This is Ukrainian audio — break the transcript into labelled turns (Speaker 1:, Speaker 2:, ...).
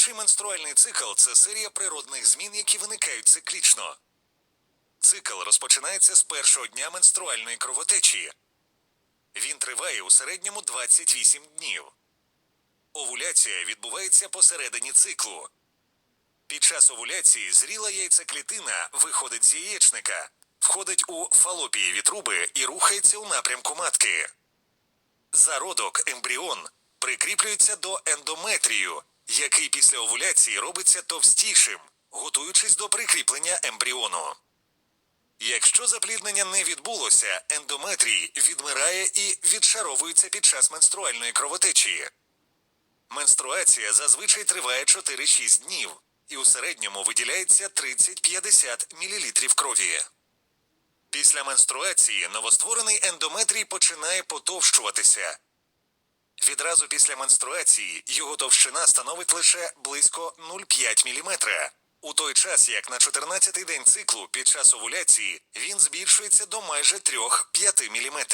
Speaker 1: Жіночий менструальний цикл це серія природних змін, які виникають циклічно. Цикл розпочинається з першого дня менструальної кровотечі. Він триває у середньому 28 днів. Овуляція відбувається посередині циклу. Під час овуляції зріла яйцеклітина виходить з яєчника, входить у фалопієві труби і рухається у напрямку матки. Зародок ембріон прикріплюється до ендометрію, який після овуляції робиться товстішим, готуючись до прикріплення ембріону. Якщо запліднення не відбулося, ендометрій відмирає і відшаровується під час менструальної кровотечі. Менструація зазвичай триває 4-6 днів, і у середньому виділяється 30-50 мл крові. Після менструації новостворений ендометрій починає потовщуватися. Відразу після менструації його товщина становить лише близько 0,5 мм. У той час, як на 14-й день циклу під час овуляції він збільшується до майже 3-5 мм.